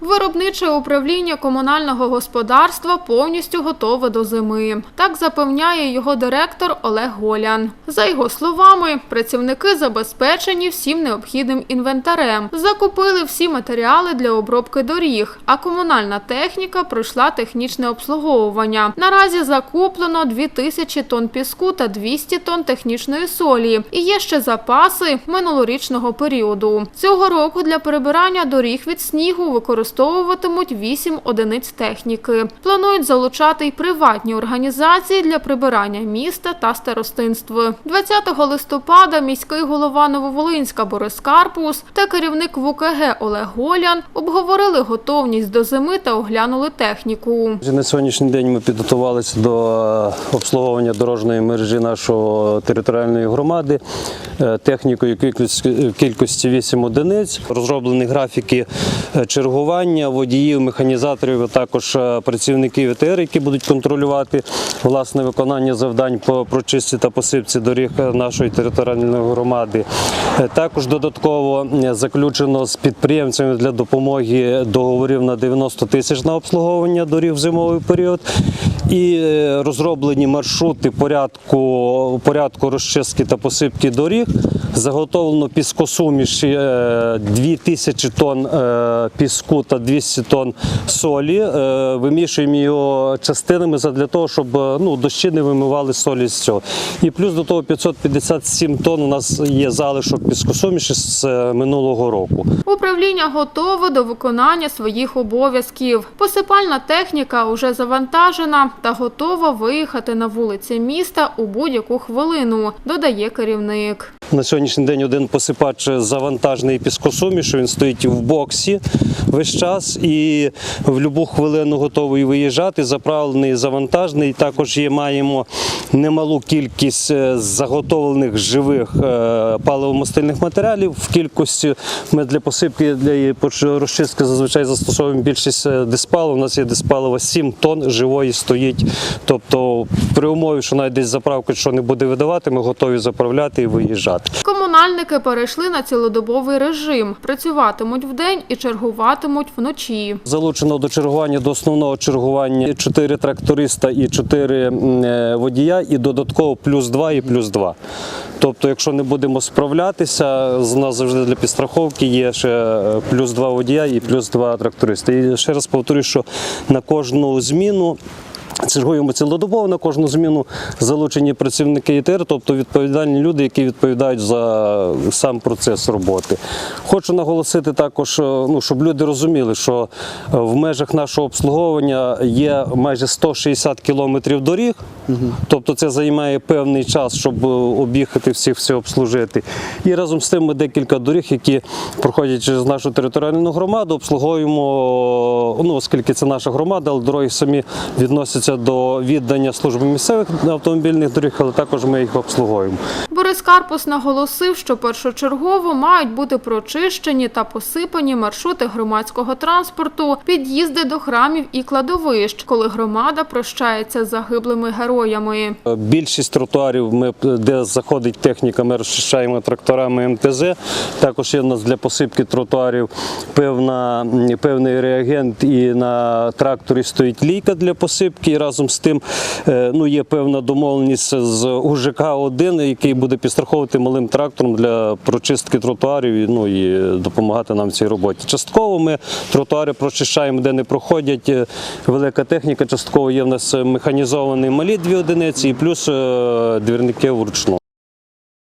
Виробниче управління комунального господарства повністю готове до зими. Так запевняє його директор Олег Голян. За його словами, працівники забезпечені всім необхідним інвентарем, закупили всі матеріали для обробки доріг, а комунальна техніка пройшла технічне обслуговування. Наразі закуплено 2000 тонн піску та 200 тонн технічної солі. І є ще запаси минулорічного періоду. Цього року для перебирання доріг від снігу використовуватимуть 8 одиниць техніки. Планують залучати й приватні організації для прибирання міста та старостинства. 20 листопада міський голова Нововолинська Борис Карпус та керівник ВУКГ Олег Голян обговорили готовність до зими та оглянули техніку. На сьогоднішній день ми підготувалися до е, обслуговування дорожньої мережі нашої територіальної громади е, технікою кількості- в 8 одиниць. Розроблені графіки е, чергування водіїв, механізаторів, а також е, працівників ВТР, які будуть контролювати власне виконання завдань по прочисті та посипці доріг е, нашої територіальної громади. Е, Також додатково заключено з підприємцями для допомоги договорів на 90 тисяч на обслуговування доріг в зимовий період. І е, розроблені маршрути порядку, порядку розчистки та посипки доріг. Заготовлено піскосуміш е, 2000 тонн е, піску та 200 тонн солі. Вимішуємо його частинами для того, щоб ну, дощі не вимивали солі з цього. І плюс до того 557 тонн у нас є залишок піскосуміші з минулого року. Управління готове до виконання своїх обов'язків. Посипальна техніка уже завантажена та готова виїхати на вулиці міста у будь-яку хвилину, додає керівник. На сьогоднішній день один посипач завантажений піскосумішу, він стоїть в боксі весь час і в будь-яку хвилину готовий виїжджати, заправлений, завантажений. Також є, маємо немалу кількість е, заготовлених живих е, паливомастильних матеріалів. В кількості ми для посипки для розчистки зазвичай застосовуємо більшість е, диспалу. У нас є диспалива 7 тонн живої стоїть. Тобто при умові, що навіть десь заправка що не буде видавати, ми готові заправляти і виїжджати. Комунальники перейшли на цілодобовий режим, працюватимуть вдень і чергуватимуть вночі. Залучено до чергування до основного чергування 4 тракториста і 4 водія, і додатково плюс 2 і плюс 2. Тобто, якщо не будемо справлятися, з нас завжди для підстраховки є ще е, плюс 2 водія і плюс 2 тракториста. І ще раз повторюю, що на кожну зміну. Чергуємо цілодобово на кожну зміну залучені працівники ІТР, тобто відповідальні люди, які відповідають за сам процес роботи. Хочу наголосити також, е, ну, щоб люди розуміли, що е, в межах нашого обслуговування є майже 160 кілометрів доріг, тобто це займає певний час, щоб е, об'їхати всіх все обслужити. І разом з тим ми декілька доріг, які проходять через нашу територіальну громаду, обслуговуємо, ну, оскільки це наша громада, але дороги самі відносяться до віддання служби місцевих автомобільних доріг, але також ми їх обслуговуємо. Борис Карпус наголосив, що першочергово мають бути прочищені та посипані маршрути громадського транспорту, під'їзди до храмів і кладовищ, коли громада прощається з загиблими героями. Більшість тротуарів, ми, де заходить техніка, ми розчищаємо тракторами МТЗ. Також є в нас для посипки тротуарів певна, певний реагент, і на тракторі стоїть лійка для посипки. І разом з тим е, ну, є певна домовленість з УЖК-1, який буде підстраховувати малим трактором для прочистки тротуарів ну, і допомагати нам в цій роботі. Частково ми тротуари прочищаємо, де не проходять е, велика техніка. Частково є в нас механізовані малі дві одиниці і плюс е, двірники вручну.